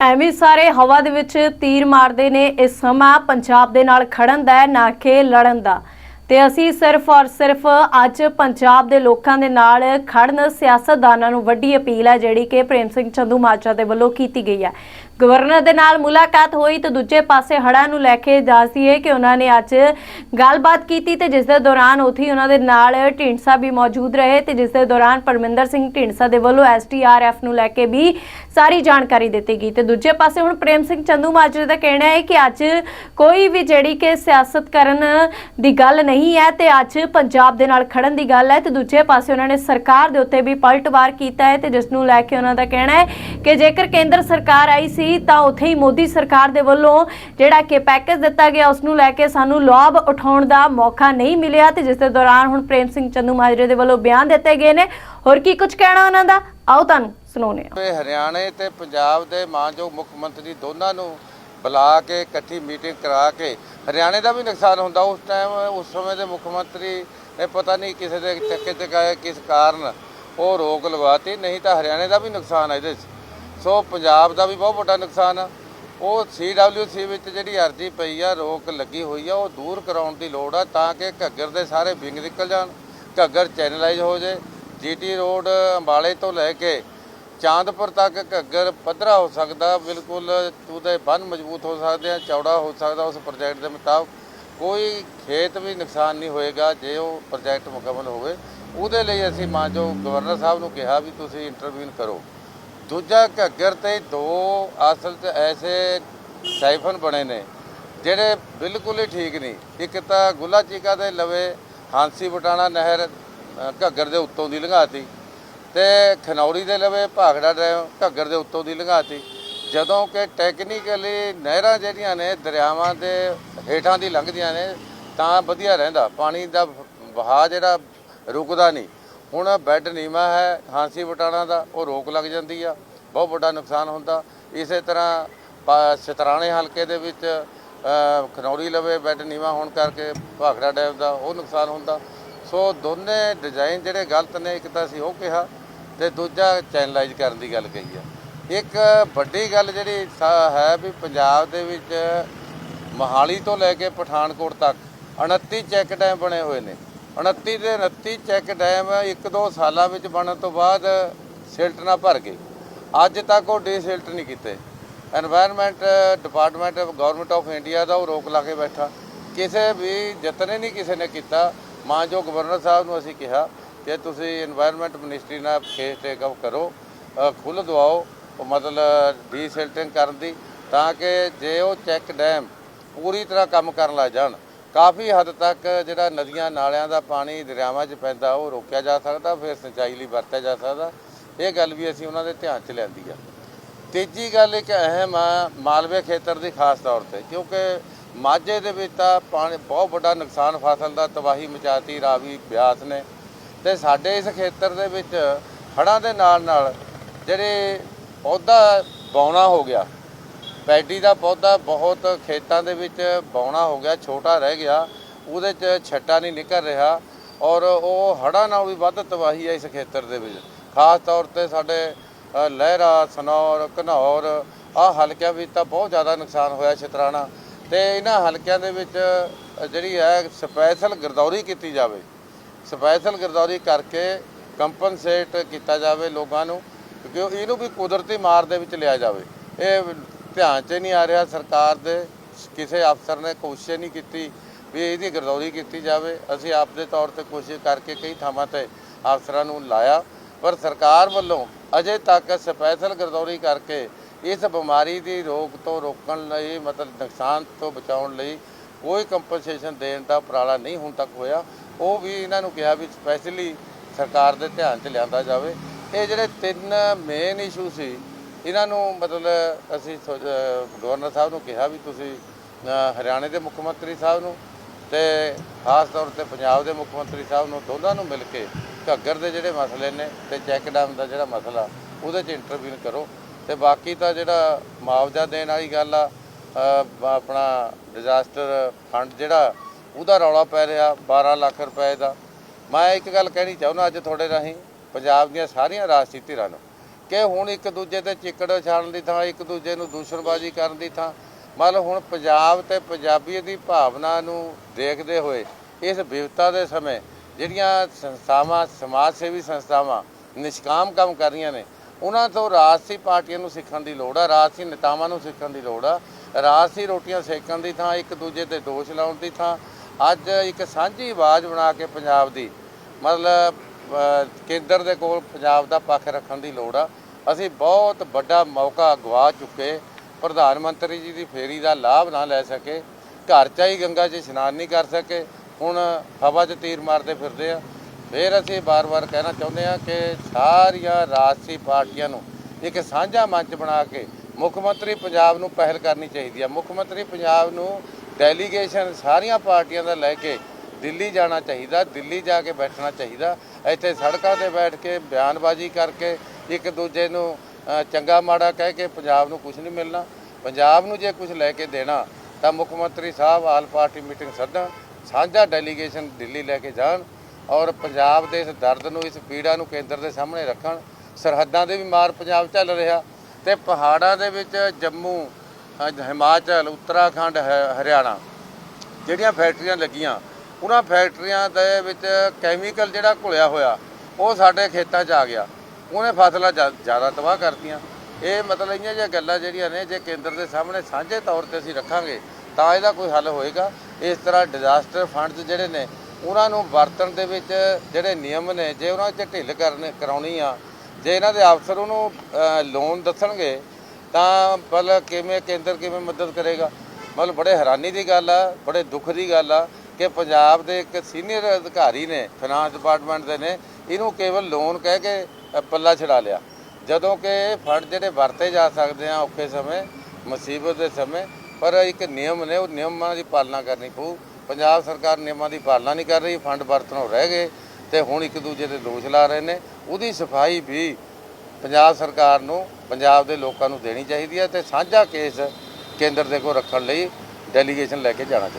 ਐਵੇਂ ਸਾਰੇ ਹਵਾ ਦੇ ਵਿੱਚ ਤੀਰ ਮਾਰਦੇ ਨੇ ਇਸ ਸਮਾਂ ਪੰਜਾਬ ਦੇ ਨਾਲ ਖੜਨ ਦਾ ਨਾ ਕਿ ਲੜਨ ਦਾ। ਤੇ ਅਸੀਂ ਸਿਰਫ ਔਰ ਸਿਰਫ ਅੱਜ ਪੰਜਾਬ ਦੇ ਲੋਕਾਂ ਦੇ ਨਾਲ ਖੜਨ ਸਿਆਸਤਦਾਨਾਂ ਨੂੰ ਵੱਡੀ ਅਪੀਲ ਹੈ, ਜਿਹੜੀ ਕਿ ਪ੍ਰੇਮ ਸਿੰਘ ਚੰਦੂ ਮਾਜਰਾ ਦੇ ਵੱਲੋਂ ਕੀਤੀ ਗਈ ਹੈ। ਗਵਰਨਰ ਦੇ ਨਾਲ ਮੁਲਾਕਾਤ ਹੋਈ ਤੇ ਦੂਜੇ ਪਾਸੇ ਹੜ੍ਹਾਂ ਨੂੰ ਲੈ ਕੇ ਦੱਸਦੀ ਹੈ ਕਿ ਉਹਨਾਂ ਨੇ ਅੱਜ ਗੱਲਬਾਤ ਕੀਤੀ ਤੇ ਜਿਸ ਦੇ ਦੌਰਾਨ ਉੱਥੇ ਉਹਨਾਂ ਦੇ ਨਾਲ ਢੀਂਡਸਾ ਵੀ ਮੌਜੂਦ ਰਹੇ ਤੇ ਜਿਸ ਦੇ ਦੌਰਾਨ ਪਰਮਿੰਦਰ ਸਿੰਘ ਢੀਂਡਸਾ ਦੇ ਵੱਲੋਂ ਐਸਟੀਆਰਐਫ ਨੂੰ ਲੈ ਕੇ ਵੀ ਸਾਰੀ ਜਾਣਕਾਰੀ ਦਿੱਤੀ ਗਈ। ਤੇ ਦੂਜੇ ਪਾਸੇ ਹੁਣ ਪ੍ਰੇਮ ਸਿੰਘ ਚੰਦੂ ਮਾਜਰੇ ਦਾ ਕਹਿਣਾ ਹੈ ਕਿ ਅੱਜ ਕੋਈ ਵੀ ਜਿਹੜੀ ਕਿ ਸਿਆਸਤ ਕਰਨ ਦੀ ਗੱਲ ਨਹੀਂ ਹੈ ਤੇ ਅੱਜ ਪੰਜਾਬ ਦੇ ਨਾਲ ਖੜਨ ਦੀ ਗੱਲ ਹੈ ਤੇ ਦੂਜੇ ਪਾਸੇ ਉਹਨਾਂ ਨੇ ਸਰਕਾਰ ਦੇ ਉੱਤੇ ਵੀ ਪਲਟਵਾਰ ਕੀਤਾ ਹੈ ਤੇ ਜਿਸ ਨੂੰ ਲੈ ਕੇ ਉਹਨਾਂ ਦਾ ਕਹਿਣਾ ਹੈ ਕਿ ਜੇਕਰ ਕੇਂਦਰ ਸਰਕਾਰ ਆਈ ਸੀ ਤਾਂ ਉੱਥੇ ਹੀ ਮੋਦੀ ਸਰਕਾਰ ਦੇ ਵੱਲੋਂ ਜਿਹੜਾ ਕਿ ਪੈਕੇਜ ਦਿੱਤਾ ਗਿਆ ਉਸ ਨੂੰ ਲੈ ਕੇ ਸਾਨੂੰ ਲਾਭ ਉਠਾਉਣ ਦਾ ਮੌਕਾ ਨਹੀਂ ਮਿਲਿਆ ਤੇ ਜਿਸ ਦੇ ਦੌਰਾਨ ਹੁਣ ਪ੍ਰੇਮ ਸਿੰਘ ਚੰਦੂ ਮਾਜਰੇ ਦੇ ਵੱਲੋਂ ਬਿਆਨ ਦਿੱਤੇ ਗਏ ਨੇ। ਹੋਰ ਕੀ ਕੁਝ ਕਹਿਣਾ ਉਹਨਾਂ ਦਾ? ਆਓ ਤੁਹਾਨੂੰ ਸੁਣਾਉਂਦੇ ਹਾਂ। ਹਰਿਆਣੇ ਤੇ ਪੰਜਾਬ ਦੇ ਮਾਨਯੋਗ ਮੁੱਖ ਮੰਤਰੀ ਦੋਨਾਂ ਨੂੰ ਬੁਲਾ ਕੇ ਇਕੱਠੀ ਮੀਟਿੰਗ ਕਰਾ ਕੇ ਹਰਿਆਣੇ ਦਾ ਵੀ ਨੁਕਸਾਨ ਹੁੰਦਾ। ਉਸ ਟਾਈਮ ਉਸ ਸਮੇਂ ਦੇ ਮੁੱਖ ਮੰਤਰੀ ਇਹ ਪਤਾ ਨਹੀਂ ਕਿਸੇ ਦੇ ਚੱਕੇ ਚ ਕਿਸ ਕਾਰਨ ਉਹ ਰੋਕ ਲਗਵਾਤੀ ਨਹੀਂ ਤਾਂ ਹਰਿਆਣੇ ਦਾ ਵੀ ਨੁਕਸਾਨ ਹੈ ਇਹਦੇ 'ਚ। ਸੋ ਪੰਜਾਬ ਦਾ ਵੀ ਬਹੁਤ ਵੱਡਾ ਨੁਕਸਾਨ ਆ। ਉਹ ਸੀਡਬਲਯੂਸੀ ਵਿੱਚ ਜਿਹੜੀ ਅਰਜ਼ੀ ਪਈ ਆ, ਰੋਕ ਲੱਗੀ ਹੋਈ ਆ, ਉਹ ਦੂਰ ਕਰਾਉਣ ਦੀ ਲੋੜ ਆ ਤਾਂ ਕਿ ਘੱਗਰ ਦੇ ਸਾਰੇ ਵਿੰਗ ਨਿਕਲ ਜਾਣ, ਘੱਗਰ ਚੈਨਲਾਈਜ਼ ਹੋ ਜੇ। ਜੀਟੀ ਰੋਡ ਅੰਬਾਲੇ ਤੋਂ ਲੈ ਕੇ ਚਾਂਦਪੁਰ ਤੱਕ ਘੱਗਰ ਪੱਧਰਾ ਹੋ ਸਕਦਾ, ਬਿਲਕੁਲ ਉਹਦੇ ਬੰਨ ਮਜ਼ਬੂਤ ਹੋ ਸਕਦੇ ਆ, ਚੌੜਾ ਹੋ ਸਕਦਾ ਉਸ ਪ੍ਰੋਜੈਕਟ ਦੇ ਮੁਤਾਬਕ। ਕੋਈ ਖੇਤ ਵੀ ਨੁਕਸਾਨ ਨਹੀਂ ਹੋਏਗਾ ਜੇ ਉਹ ਪ੍ਰੋਜੈਕਟ ਮੁਕੰਮਲ ਹੋਵੇ। ਉਹਦੇ ਲਈ ਅਸੀਂ ਮਾਨਯੋਗ ਗਵਰਨਰ ਸਾਹਿਬ ਨੂੰ ਕਿਹਾ ਵੀ ਤੁਸੀਂ ਇੰਟਰਵਿਊਨ ਕਰੋ। ਦੂਜਾ ਘੱਗਰ ਤੇ ਦੋ ਅਸਲ 'ਚ ਐਸੇ ਸਾਈਫਨ ਬਣੇ ਨੇ, ਜਿਹੜੇ ਬਿਲਕੁਲ ਹੀ ਠੀਕ ਨਹੀਂ। ਇੱਕ ਤਾਂ ਗੁੱਲਾ ਚੀਕਾ ਦੇ ਲਵੇ ਹਾਂਸੀ ਬਟਾਣਾ ਨਹਿਰ ਘੱਗਰ ਦੇ ਉੱਤੋਂ ਦੀ ਲੰਘਾਤੀ ਤੇ ਖਨੌਰੀ ਦੇ ਲਵੇ ਭਾਗੜਾ ਡੈਮ, ਘੱਗਰ ਦੇ ਉੱਤੋਂ ਦੀ ਲੰਘਾਤੀ। ਜਦੋਂ ਕਿ ਟੈਕਨੀਕਲੀ ਨਹਿਰਾਂ ਜਿਹੜੀਆਂ ਨੇ ਦਰਿਆਵਾਂ ਦੇ ਹੇਠਾਂ ਦੀ ਲੰਘਦੀਆਂ ਨੇ, ਤਾਂ ਵਧੀਆ ਰਹਿੰਦਾ। ਪਾਣੀ ਦਾ ਵਹਾਅ ਜਿਹੜਾ ਰੁਕਦਾ ਨਹੀਂ। ਹੁਣ ਬੈੱਡ ਨੀਮਾ ਹੈ ਹਾਂਸੀ ਵਟਾਣਾ ਦਾ ਉਹ ਰੋਕ ਲੱਗ ਜਾਂਦੀ ਆ ਬਹੁਤ ਵੱਡਾ ਨੁਕਸਾਨ ਹੁੰਦਾ। ਇਸੇ ਤਰ੍ਹਾਂ ਪਾ- ਸ਼ਤਰਾਣੇ ਹਲਕੇ ਦੇ ਵਿੱਚ ਅ, ਖਨੌਰੀ ਲਵੇ ਬੈੱਡ ਨੀਮਾ ਹੋਣ ਕਰਕੇ ਭਾਖੜਾ ਡੈਮ ਦਾ ਉਹ ਨੁਕਸਾਨ ਹੁੰਦਾ। ਸੋ ਦੋਨੇ ਡਿਜ਼ਾਈਨ ਜਿਹੜੇ ਗਲਤ ਨੇ ਇੱਕ ਤਾਂ ਅਸੀਂ ਉਹ ਕਿਹਾ ਤੇ ਦੂਜਾ ਚੈਨਲਾਈਜ਼ ਕਰਨ ਦੀ ਗੱਲ ਕਹੀ ਆ। ਇੱਕ ਵੱਡੀ ਗੱਲ ਜਿਹੜੀ ਹੈ ਵੀ ਪੰਜਾਬ ਦੇ ਵਿੱਚ ਮਹਾਲੀ ਤੋਂ ਲੈ ਕੇ ਪਠਾਨਕੋਟ ਤੱਕ 29 ਚੈੱਕ ਡੈਮ ਬਣੇ ਹੋਏ ਨੇ। 29 ਤੇ 29 ਚੈੱਕ ਡੈਮ 1-2 ਸਾਲਾਂ ਵਿੱਚ ਬਣਨ ਤੋਂ ਬਾਅਦ ਸਿਲਟ ਨਾ ਭਰ ਗਏ ਅੱਜ ਤੱਕ ਉਹ ਡੀਸਿਲਟ ਨਹੀਂ ਕੀਤੇ। Environment department of government of India ਦਾ ਉਹ ਰੋਕ ਲਾ ਕੇ ਬੈਠਾ। ਕਿਸੇ ਵੀ ਯਤਨੇ ਨਹੀਂ ਕਿਸੇ ਨੇ ਕੀਤਾ। ਮਾਂ ਜੋ ਗਵਰਨਰ ਸਾਹਿਬ ਨੂੰ ਅਸੀਂ ਕਿਹਾ ਕਿ ਤੁਸੀਂ এনवायरमेंट ਮਿਨਿਸਟਰੀ ਨਾਲ ਫੇਸ ਟੇਕ ਅਪ ਕਰੋ ਖੁੱਲ ਦਵਾਓ ਮਤਲਬ ਡੀਸਿਲਟਿੰਗ ਕਰਨ ਦੀ, ਤਾਂ ਕਿ ਜੇ ਉਹ ਚੈੱਕ ਡੈਮ ਪੂਰੀ ਤਰ੍ਹਾਂ ਕੰਮ ਕਰਨ ਲੱਗ ਜਾਣ ਕਾਫੀ ਹੱਦ ਤੱਕ ਜਿਹੜਾ ਨਦੀਆਂ ਨਾਲਿਆਂ ਦਾ ਪਾਣੀ ਦਰਿਆਵਾਂ 'ਚ ਪੈਂਦਾ, ਉਹ ਰੋਕਿਆ ਜਾ ਸਕਦਾ, ਫਿਰ ਸਿੰਚਾਈ ਲਈ ਵਰਤਿਆ ਜਾ ਸਕਦਾ। ਇਹ ਗੱਲ ਵੀ ਅਸੀਂ ਉਹਨਾਂ ਦੇ ਧਿਆਨ 'ਚ ਲਿਆਂਦੀ ਆ। ਤੀਜੀ ਗੱਲ ਇੱਕ ਅਹਿਮ ਆ, ਮਾਲਵੇ ਖੇਤਰ ਦੀ ਖਾਸ ਤੌਰ ਤੇ, ਕਿਉਂਕਿ ਮਾਝੇ ਦੇ ਵਿੱਚ ਤਾਂ ਪਾਣੀ ਬਹੁਤ ਵੱਡਾ ਨੁਕਸਾਨ ਫਸਲ ਦਾ, ਤਬਾਹੀ ਮਚਾਤੀ, ਰਾਵੀ ਬਿਆਸ ਨੇ। ਤੇ ਸਾਡੇ ਇਸ ਖੇਤਰ ਦੇ ਵਿੱਚ ਹੜ੍ਹਾਂ ਦੇ ਨਾਲ ਨਾਲ ਜਿਹੜੇ ਪੌਦਾ ਬੌਣਾ ਹੋ ਗਿਆ ਪੈਡੀ ਦਾ ਪੌਦਾ ਬਹੁਤ ਖੇਤਾਂ ਦੇ ਵਿੱਚ ਬੌਣਾ ਹੋ ਗਿਆ, ਛੋਟਾ ਰਹਿ ਗਿਆ, ਉਹਦੇ 'ਚ ਛੱਟਾ ਨਹੀਂ ਨਿਕਲ ਰਿਹਾ ਔਰ ਉਹ ਹੜ੍ਹਾਂ ਨਾਲ ਵੀ ਵੱਧ ਤਬਾਹੀ ਹੈ ਇਸ ਖੇਤਰ ਦੇ ਵਿੱਚ। ਖਾਸ ਤੌਰ ਤੇ ਸਾਡੇ ਲਹਿਰਾ, ਸਨੌਰ, ਘਨੌਰ ਆਹ ਹਲਕਿਆਂ ਵਿੱਚ ਤਾਂ ਬਹੁਤ ਜ਼ਿਆਦਾ ਨੁਕਸਾਨ ਹੋਇਆ ਛਤਰਾਣਾ ਤੇ ਇਹਨਾਂ ਹਲਕਿਆਂ ਦੇ ਵਿੱਚ ਜਿਹੜੀ ਹੈ ਸਪੈਸ਼ਲ ਗਰਦੌਰੀ ਕੀਤੀ ਜਾਵੇ। ਸਪੈਸ਼ਲ ਗਰਦੌਰੀ ਕਰਕੇ ਕੰਪਨਸੇਟ ਕੀਤਾ ਜਾਵੇ ਲੋਕਾਂ ਨੂੰ ਕਿਉਂਕਿ ਇਹਨੂੰ ਵੀ ਕੁਦਰਤੀ ਮਾਰ ਦੇ ਵਿੱਚ ਲਿਆ ਜਾਵੇ। ਇਹ ਧਿਆਨ 'ਚ ਨਹੀਂ ਆ ਰਿਹਾ। ਸਰਕਾਰ ਦੇ ਕਿਸੇ ਅਫਸਰ ਨੇ ਕੋਸ਼ਿਸ਼ ਨਹੀਂ ਕੀਤੀ ਵੀ ਇਹਦੀ ਗਰਦੌਰੀ ਕੀਤੀ ਜਾਵੇ। ਅਸੀਂ ਆਪਦੇ ਤੌਰ ਤੇ ਕੋਸ਼ਿਸ਼ ਕਰਕੇ ਕਈ ਥਾਵਾਂ ਤੇ ਅਫਸਰਾਂ ਨੂੰ ਲਾਇਆ। ਪਰ ਸਰਕਾਰ ਵੱਲੋਂ ਅਜੇ ਤੱਕ ਸਪੈਸ਼ਲ ਗਰਦੌਰੀ ਕਰਕੇ ਇਸ ਬਿਮਾਰੀ ਦੀ ਰੋਗ ਤੋਂ ਰੋਕਣ ਲਈ, ਮਤਲਬ ਨੁਕਸਾਨ ਤੋਂ ਬਚਾਉਣ ਲਈ ਕੋਈ ਕੰਪਨਸੇਸ਼ਨ ਦੇਣ ਦਾ ਉਪਰਾਲਾ ਨਹੀਂ ਹੁਣ ਤੱਕ ਹੋਇਆ। ਉਹ ਵੀ ਇਹਨਾਂ ਨੂੰ ਕਿਹਾ ਵੀ ਸਪੈਸ਼ਲੀ ਸਰਕਾਰ ਦੇ ਧਿਆਨ 'ਚ ਲਿਆਂਦਾ ਜਾਵੇ। ਇਹ ਜਿਹੜੇ ਤਿੰਨ ਮੇਨ ਇਸ਼ੂ ਸੀ ਇਹਨਾਂ ਨੂੰ ਮਤਲਬ ਅਸੀਂ ਸੋ- ਗਵਰਨਰ ਸਾਹਿਬ ਨੂੰ ਕਿਹਾ ਵੀ ਤੁਸੀਂ ਹਰਿਆਣੇ ਦੇ ਮੁੱਖ ਮੰਤਰੀ ਸਾਹਿਬ ਨੂੰ ਤੇ ਖਾਸ ਤੌਰ ਤੇ ਪੰਜਾਬ ਦੇ ਮੁੱਖ ਮੰਤਰੀ ਸਾਹਿਬ ਨੂੰ ਦੋਨਾਂ ਨੂੰ ਮਿਲ ਕੇ ਘੱਗਰ ਦੇ ਜਿਹੜੇ ਮਸਲੇ ਨੇ ਤੇ ਚੈੱਕ ਡੈਮ ਦਾ ਜਿਹੜਾ ਮਸਲਾ, ਉਹਦੇ 'ਚ ਇੰਟਰਵੀਨ ਕਰੋ। ਤੇ ਬਾਕੀ ਤਾਂ ਜਿਹੜਾ ਮੁਆਵਜ਼ਾ ਦੇਣ ਵਾਲੀ ਗੱਲ ਆ ਆਪਣਾ ਡਿਜ਼ਾਸਟਰ ਫੰਡ ਜਿਹੜਾ, ਉਹਦਾ ਰੌਲਾ ਪੈ ਰਿਹਾ 12 ਲੱਖ ਰੁਪਏ ਦਾ। ਮੈਂ ਇੱਕ ਗੱਲ ਕਹਿਣੀ ਚਾਹੁੰਦਾ ਅੱਜ ਤੁਹਾਡੇ ਰਾਹੀਂ, ਪੰਜਾਬ ਦੀਆਂ ਸਾਰੀਆਂ ਰਾਜਨੀਤੀ ਧਿਰਾਂ ਨੂੰ। ਕਿ ਹੁਣ ਇੱਕ ਦੂਜੇ ਤੇ ਚਿੱਕੜ ਛਾੜਨ ਦੀ ਥਾਂ, ਇੱਕ ਦੂਜੇ ਨੂੰ ਦੂਸ਼ਣਬਾਜ਼ੀ ਕਰਨ ਦੀ ਥਾਂ। ਮਤਲਬ ਹੁਣ ਪੰਜਾਬ ਤੇ ਪੰਜਾਬੀ ਦੀ ਭਾਵਨਾ ਨੂੰ ਦੇਖਦੇ ਹੋਏ, ਇਸ ਵਿਵਸਥਾ ਦੇ ਸਮੇਂ ਜਿਹੜੀਆਂ ਸੰਸਥਾਵਾਂ, ਸਮਾਜ ਸੇਵੀ ਸੰਸਥਾਵਾਂ ਨਿਸ਼ਕਾਮ ਕੰਮ ਕਰ ਰਹੀਆਂ ਨੇ, ਉਹਨਾਂ ਤੋਂ ਰਾਜਸੀ ਪਾਰਟੀਆਂ ਨੂੰ ਸਿੱਖਣ ਦੀ ਲੋੜ ਆ, ਰਾਜਸੀ ਨੇਤਾਵਾਂ ਨੂੰ ਸਿੱਖਣ ਦੀ ਲੋੜ ਆ। ਰਾਜਸੀ ਰੋਟੀਆਂ ਸੇਕਣ ਦੀ ਥਾਂ, ਇੱਕ ਦੂਜੇ ਤੇ ਦੋਸ਼ ਲਾਉਣ ਦੀ ਥਾਂ। ਅੱਜ ਇੱਕ ਸਾਂਝੀ ਆਵਾਜ਼ ਬਣਾ ਕੇ ਪੰਜਾਬ ਦੀ ਮਤਲਬ ਕੇਂਦਰ ਦੇ ਕੋਲ ਪੰਜਾਬ ਦਾ ਪੱਖ ਰੱਖਣ ਦੀ ਲੋੜ ਆ। ਅਸੀਂ ਬਹੁਤ ਵੱਡਾ ਮੌਕਾ ਗਵਾ ਚੁੱਕੇ। ਪ੍ਰਧਾਨ ਮੰਤਰੀ ਜੀ ਦੀ ਫੇਰੀ ਦਾ ਲਾਭ ਨਾ ਲੈ ਸਕੇ। ਘਰ ਚ ਹੀ ਗੰਗਾ 'ਚ ਇਸ਼ਨਾਨ ਨਹੀਂ ਕਰ ਸਕੇ। ਹੁਣ ਹਵਾ 'ਚ ਤੀਰ ਮਾਰਦੇ ਫਿਰਦੇ ਆ। ਫਿਰ ਅਸੀਂ ਬਾਰ-ਬਾਰ ਕਹਿਣਾ ਚਾਹੁੰਦੇ ਆ ਕਿ ਸਾਰੀਆਂ ਰਾਜਸੀ ਪਾਰਟੀਆਂ ਨੂੰ ਇੱਕ ਸਾਂਝਾ ਮੰਚ ਬਣਾ ਕੇ ਮੁੱਖ ਮੰਤਰੀ ਪੰਜਾਬ ਨੂੰ ਪਹਿਲ ਕਰਨੀ ਚਾਹੀਦੀ ਆ। ਮੁੱਖ ਮੰਤਰੀ ਪੰਜਾਬ ਨੂੰ ਡੈਲੀਗੇਸ਼ਨ ਸਾਰੀਆਂ ਪਾਰਟੀਆਂ ਦਾ ਲੈ ਕੇ ਦਿੱਲੀ ਜਾਣਾ ਚਾਹੀਦਾ, ਦਿੱਲੀ ਜਾ ਕੇ ਬੈਠਣਾ ਚਾਹੀਦਾ। ਇੱਥੇ ਸੜਕਾਂ ਤੇ ਬੈਠ ਕੇ ਬਿਆਨਬਾਜ਼ੀ ਕਰਕੇ ਇੱਕ ਦੂਜੇ ਨੂੰ ਚੰਗਾ ਮਾੜਾ ਕਹਿ ਕੇ ਪੰਜਾਬ ਨੂੰ ਕੁਝ ਨਹੀਂ ਮਿਲਣਾ। ਪੰਜਾਬ ਨੂੰ ਜੇ ਕੁਝ ਲੈ ਕੇ ਦੇਣਾ, ਤਾਂ ਮੁੱਖ ਮੰਤਰੀ ਸਾਹਿਬ ਆਲ ਪਾਰਟੀ ਮੀਟਿੰਗ ਸੱਦਣ, ਸਾਂਝਾ ਡੈਲੀਗੇਸ਼ਨ ਦਿੱਲੀ ਲੈ ਕੇ ਜਾਣ ਔਰ ਪੰਜਾਬ ਦੇ ਇਸ ਦਰਦ ਨੂੰ, ਇਸ ਪੀੜਾ ਨੂੰ ਕੇਂਦਰ ਦੇ ਸਾਹਮਣੇ ਰੱਖਣ। ਸਰਹੱਦਾਂ ਦੇ ਵੀ ਮਾਰ ਪੰਜਾਬ ਚੱਲ ਰਿਹਾ ਤੇ ਪਹਾੜਾਂ ਦੇ ਵਿੱਚ ਜੰਮੂ ਹਿਮਾਚਲ, ਉੱਤਰਾਖੰਡ ਹਰਿਆਣਾ, ਜਿਹੜੀਆਂ ਫੈਕਟਰੀਆਂ ਲੱਗੀਆਂ ਉਹਨਾਂ ਫੈਕਟਰੀਆਂ ਦੇ ਵਿੱਚ ਕੈਮੀਕਲ ਜਿਹੜਾ ਘੁਲਿਆ ਹੋਇਆ, ਉਹ ਸਾਡੇ ਖੇਤਾਂ 'ਚ ਆ ਗਿਆ। ਉਹਨੇ ਫਸਲਾਂ ਜ਼ਿਆ- ਜ਼ਿਆਦਾ ਤਬਾਹ ਕਰਤੀਆਂ। ਇਹ ਮਤਲਬ ਇਹੀਆਂ ਜਿਹੀਆਂ ਗੱਲਾਂ ਜਿਹੜੀਆਂ ਨੇ, ਜੇ ਕੇਂਦਰ ਦੇ ਸਾਹਮਣੇ ਸਾਂਝੇ ਤੌਰ ਤੇ ਅਸੀਂ ਰੱਖਾਂਗੇ, ਤਾਂ ਇਹਦਾ ਕੋਈ ਹੱਲ ਹੋਏਗਾ। ਇਸ ਤਰ੍ਹਾਂ ਡਿਜ਼ਾਸਟਰ ਫੰਡਸ ਜਿਹੜੇ ਨੇ, ਉਹਨਾਂ ਨੂੰ ਵਰਤਣ ਦੇ ਵਿੱਚ ਜਿਹੜੇ ਨਿਯਮ ਨੇ, ਜੇ ਉਹਨਾਂ 'ਚ ਢਿੱਲ ਕਰਨ, ਕਰਾਉਣੀ ਆ, ਜੇ ਇਹਨਾਂ ਦੇ ਅਫਸਰ ਉਹਨੂੰ ਲੋਨ ਦੱਸਣਗੇ, ਤਾਂ ਮਤਲਬ ਕਿਵੇਂ ਕੇਂਦਰ ਕਿਵੇਂ ਮਦਦ ਕਰੇਗਾ? ਮਤਲਬ ਬੜੇ ਹੈਰਾਨੀ ਦੀ ਗੱਲ ਆ, ਬੜੇ ਦੁੱਖ ਦੀ ਗੱਲ ਆ। ਕਿ ਪੰਜਾਬ ਦੇ ਇੱਕ ਸੀਨੀਅਰ ਅਧਿਕਾਰੀ ਨੇ ਫਾਈਨਾਂਸ ਡਿਪਾਰਟਮੈਂਟ ਦੇ ਨੇ, ਇਹਨੂੰ ਕੇਵਲ ਲੋਨ ਕਹਿ ਕੇ ਪੱਲਾ ਛਡਾ ਲਿਆ। ਜਦੋਂ ਕਿ ਫੰਡ ਜਿਹੜੇ ਵਰਤੇ ਜਾ ਸਕਦੇ ਆ ਔਖੇ ਸਮੇਂ, ਮੁਸੀਬਤ ਦੇ ਸਮੇਂ, ਪਰ ਇੱਕ ਨਿਯਮ ਨੇ, ਉਹ ਨਿਯਮਾਂ ਦੀ ਪਾਲਣਾ ਕਰਨੀ ਪਊ। ਪੰਜਾਬ ਸਰਕਾਰ ਨਿਯਮਾਂ ਦੀ ਪਾਲਣਾ ਨਹੀਂ ਕਰ ਰਹੀ, ਫੰਡ ਵਰਤਣੋਂ ਰਹਿ ਗਏ ਤੇ ਹੁਣ ਇੱਕ ਦੂਜੇ ਦੇ ਦੋਸ਼ ਲਾ ਰਹੇ ਨੇ। ਉਹਦੀ ਸਫ਼ਾਈ ਵੀ ਪੰਜਾਬ ਸਰਕਾਰ ਨੂੰ, ਪੰਜਾਬ ਦੇ ਲੋਕਾਂ ਨੂੰ ਦੇਣੀ ਚਾਹੀਦੀ ਹੈ ਤੇ ਸਾਂਝਾ ਕੇਸ ਕੇਂਦਰ ਦੇ ਕੋਲ ਰੱਖਣ ਲਈ ਡੈਲੀਗੇਸ਼ਨ ਲੈ ਕੇ ਜਾਣਾ ਚਾਹੀਦਾ।